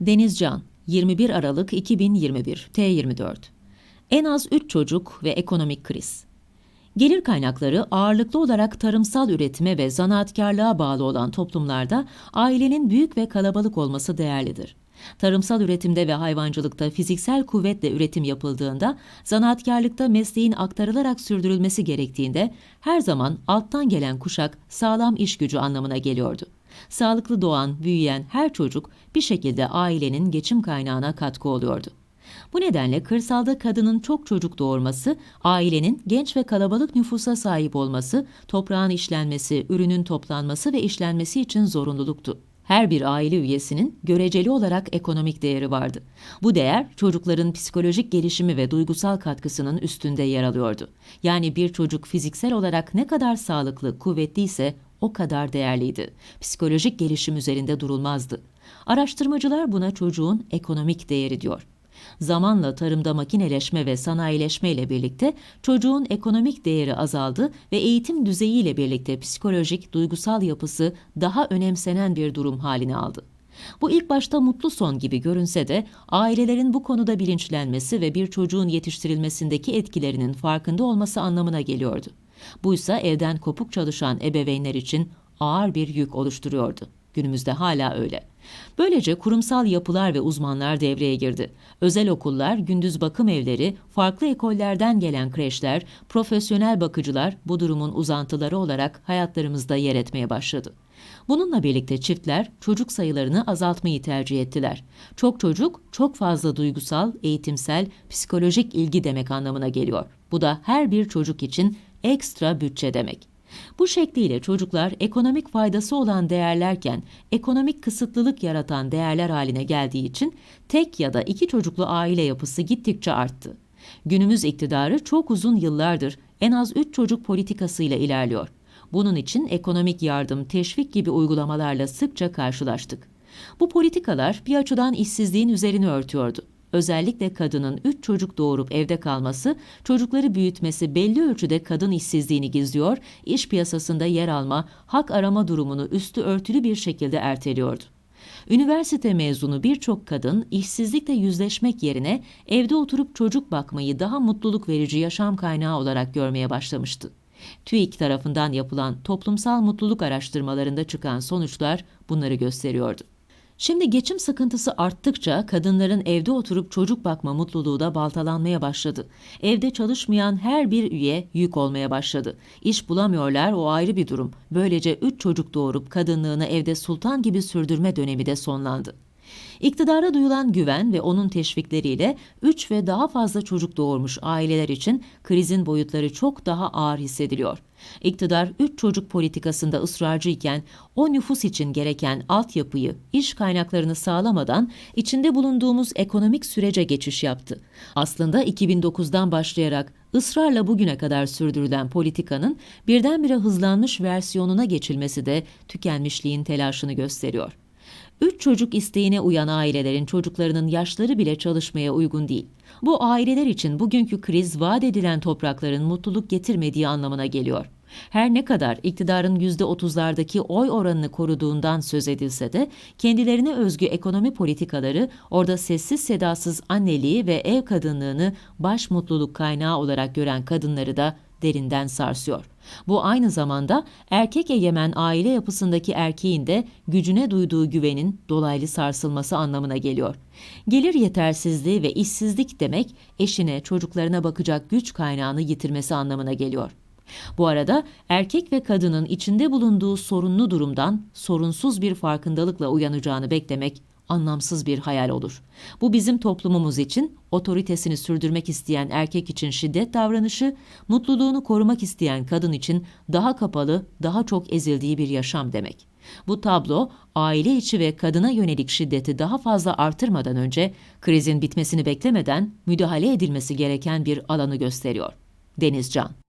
Denizcan, 21 Aralık 2021, T24. En az 3 çocuk ve ekonomik kriz. Gelir kaynakları ağırlıklı olarak tarımsal üretime ve zanaatkarlığa bağlı olan toplumlarda ailenin büyük ve kalabalık olması değerlidir. Tarımsal üretimde ve hayvancılıkta fiziksel kuvvetle üretim yapıldığında, zanaatkarlıkta mesleğin aktarılarak sürdürülmesi gerektiğinde her zaman alttan gelen kuşak sağlam iş gücü anlamına geliyordu. Sağlıklı doğan, büyüyen her çocuk bir şekilde ailenin geçim kaynağına katkı oluyordu. Bu nedenle kırsalda kadının çok çocuk doğurması, ailenin genç ve kalabalık nüfusa sahip olması, toprağın işlenmesi, ürünün toplanması ve işlenmesi için zorunluluktu. Her bir aile üyesinin göreceli olarak ekonomik değeri vardı. Bu değer çocukların psikolojik gelişimi ve duygusal katkısının üstünde yer alıyordu. Yani bir çocuk fiziksel olarak ne kadar sağlıklı, kuvvetli ise o kadar değerliydi. Psikolojik gelişim üzerinde durulmazdı. Araştırmacılar buna çocuğun ekonomik değeri diyor. Zamanla tarımda makineleşme ve sanayileşme ile birlikte çocuğun ekonomik değeri azaldı ve eğitim düzeyiyle birlikte psikolojik, duygusal yapısı daha önemsenen bir durum haline aldı. Bu ilk başta mutlu son gibi görünse de ailelerin bu konuda bilinçlenmesi ve bir çocuğun yetiştirilmesindeki etkilerinin farkında olması anlamına geliyordu. Buysa evden kopuk çalışan ebeveynler için ağır bir yük oluşturuyordu. Günümüzde hala öyle. Böylece kurumsal yapılar ve uzmanlar devreye girdi. Özel okullar, gündüz bakım evleri, farklı ekollerden gelen kreşler, profesyonel bakıcılar bu durumun uzantıları olarak hayatlarımızda yer etmeye başladı. Bununla birlikte çiftler çocuk sayılarını azaltmayı tercih ettiler. Çok çocuk, çok fazla duygusal, eğitimsel, psikolojik ilgi demek anlamına geliyor. Bu da her bir çocuk için ekstra bütçe demek. Bu şekliyle çocuklar ekonomik faydası olan değerlerken ekonomik kısıtlılık yaratan değerler haline geldiği için tek ya da iki çocuklu aile yapısı gittikçe arttı. Günümüz iktidarı çok uzun yıllardır en az üç çocuk politikasıyla ilerliyor. Bunun için ekonomik yardım, teşvik gibi uygulamalarla sıkça karşılaştık. Bu politikalar bir açıdan işsizliğin üzerini örtüyordu. Özellikle kadının 3 çocuk doğurup evde kalması, çocukları büyütmesi belli ölçüde kadın işsizliğini gizliyor, iş piyasasında yer alma, hak arama durumunu üstü örtülü bir şekilde erteliyordu. Üniversite mezunu birçok kadın işsizlikle yüzleşmek yerine evde oturup çocuk bakmayı daha mutluluk verici yaşam kaynağı olarak görmeye başlamıştı. TÜİK tarafından yapılan toplumsal mutluluk araştırmalarında çıkan sonuçlar bunları gösteriyordu. Şimdi geçim sıkıntısı arttıkça kadınların evde oturup çocuk bakma mutluluğu da baltalanmaya başladı. Evde çalışmayan her bir üye yük olmaya başladı. İş bulamıyorlar o ayrı bir durum. Böylece üç çocuk doğurup kadınlığını evde sultan gibi sürdürme dönemi de sonlandı. İktidara duyulan güven ve onun teşvikleriyle 3 ve daha fazla çocuk doğurmuş aileler için krizin boyutları çok daha ağır hissediliyor. İktidar 3 çocuk politikasında ısrarcı iken o nüfus için gereken altyapıyı, iş kaynaklarını sağlamadan içinde bulunduğumuz ekonomik sürece geçiş yaptı. Aslında 2009'dan başlayarak ısrarla bugüne kadar sürdürülen politikanın birdenbire hızlanmış versiyonuna geçilmesi de tükenmişliğin telaşını gösteriyor. Üç çocuk isteğine uyan ailelerin çocuklarının yaşları bile çalışmaya uygun değil. Bu aileler için bugünkü kriz vaat edilen toprakların mutluluk getirmediği anlamına geliyor. Her ne kadar iktidarın %30'lardaki oy oranını koruduğundan söz edilse de kendilerine özgü ekonomi politikaları orada sessiz sedasız anneliği ve ev kadınlığını baş mutluluk kaynağı olarak gören kadınları da derinden sarsıyor. Bu aynı zamanda erkek egemen aile yapısındaki erkeğin de gücüne duyduğu güvenin dolaylı sarsılması anlamına geliyor. Gelir yetersizliği ve işsizlik demek eşine, çocuklarına bakacak güç kaynağını yitirmesi anlamına geliyor. Bu arada erkek ve kadının içinde bulunduğu sorunlu durumdan sorunsuz bir farkındalıkla uyanacağını beklemek anlamsız bir hayal olur. Bu bizim toplumumuz için otoritesini sürdürmek isteyen erkek için şiddet davranışı, mutluluğunu korumak isteyen kadın için daha kapalı, daha çok ezildiği bir yaşam demek. Bu tablo aile içi ve kadına yönelik şiddeti daha fazla artırmadan önce krizin bitmesini beklemeden müdahale edilmesi gereken bir alanı gösteriyor. Denizcan